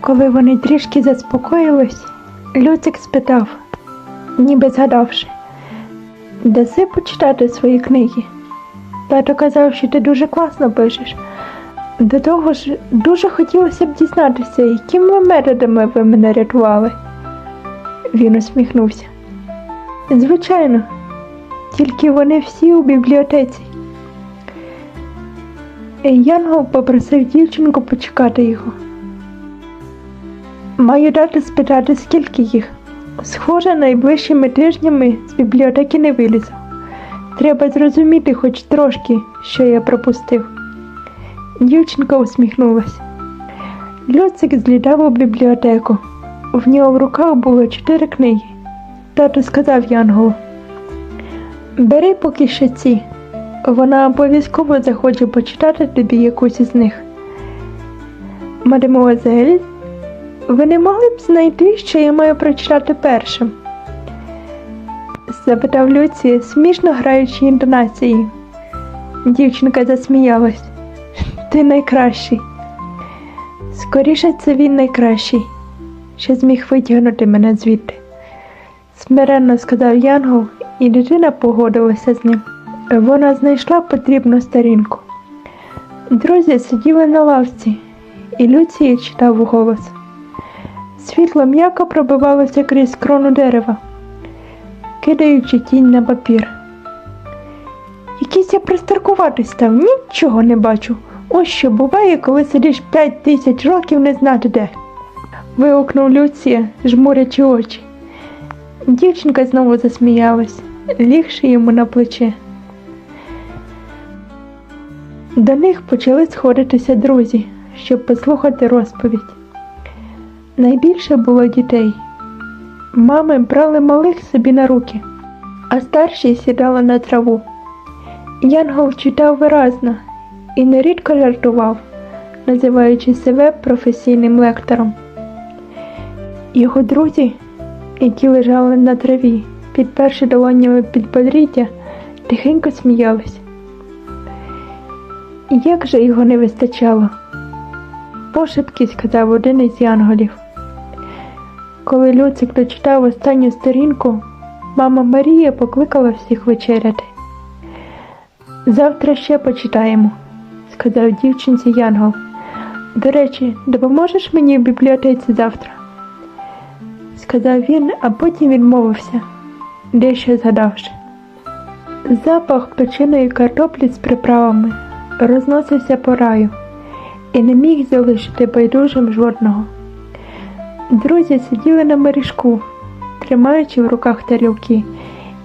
Коли вони трішки заспокоїлись, Люцик спитав, ніби згадавши, даси почитати свої книги. Тато казав, що ти дуже класно пишеш. До того ж, дуже хотілося б дізнатися, якими методами ви мене рятували. Він усміхнувся. Звичайно, тільки вони всі у бібліотеці. Янгол попросив дівчинку почекати його. Маю дати спитати, скільки їх. Схоже, найближчими тижнями з бібліотеки не вилізу. Треба зрозуміти хоч трошки, що я пропустив. Дівчинка усміхнулася. Люцик злітав у бібліотеку. В нього в руках було чотири книги. Тато сказав Янголу. Бери поки що ці. Вона обов'язково захоче почитати тобі якусь із них. Мадемуазель, ви не могли б знайти, що я маю прочитати першим? запитав Люція, смішно граючи інтонацією. Дівчинка засміялась. Ти найкращий. Скоріше це він найкращий, що зміг витягнути мене звідти. Смиренно сказав Янгол, і дитина погодилася з ним. Вона знайшла потрібну сторінку. Друзі сиділи на лавці, і Люцій читав голос. Світло м'яко пробивалося крізь крону дерева, кидаючи тінь на папір. Якийсь я пристаркуватий став, нічого не бачу. Ось що буває, коли сидиш п'ять тисяч років не знати де. Вигукнув Люція, жмурячи очі. Дівчинка знову засміялась, лігши йому на плече. До них почали сходитися друзі, щоб послухати розповідь. Найбільше було дітей. Мами брали малих собі на руки, а старші сідали на траву. Янгол читав виразно і нерідко жартував, називаючи себе професійним лектором. Його друзі, які лежали на траві, підперши долонями під подріття, тихенько сміялись. Як же його не вистачало? Пошепки сказав один із янголів. Коли Люцик дочитав останню сторінку, мама Марія покликала всіх вечеряти. Завтра ще почитаємо, сказав дівчинці Янгол. До речі, допоможеш мені в бібліотеці завтра? сказав він, а потім відмовився, дещо згадавши. Запах печеної картоплі з приправами розносився по раю і не міг залишити байдужим жодного. Друзі сиділи на мережку, тримаючи в руках тарілки,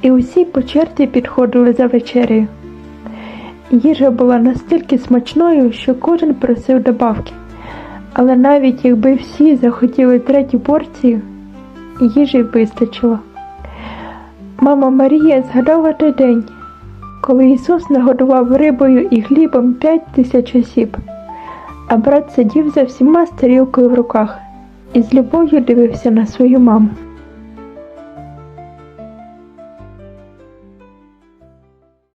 і усі по черзі підходили за вечерею. Їжа була настільки смачною, що кожен просив добавки, але навіть якби всі захотіли третю порцію, їжі вистачило. Мама Марія згадала той день, коли Ісус нагодував рибою і хлібом п'ять тисяч осіб, а брат сидів за всіма з тарілкою в руках і з любов'ю дивився на свою маму.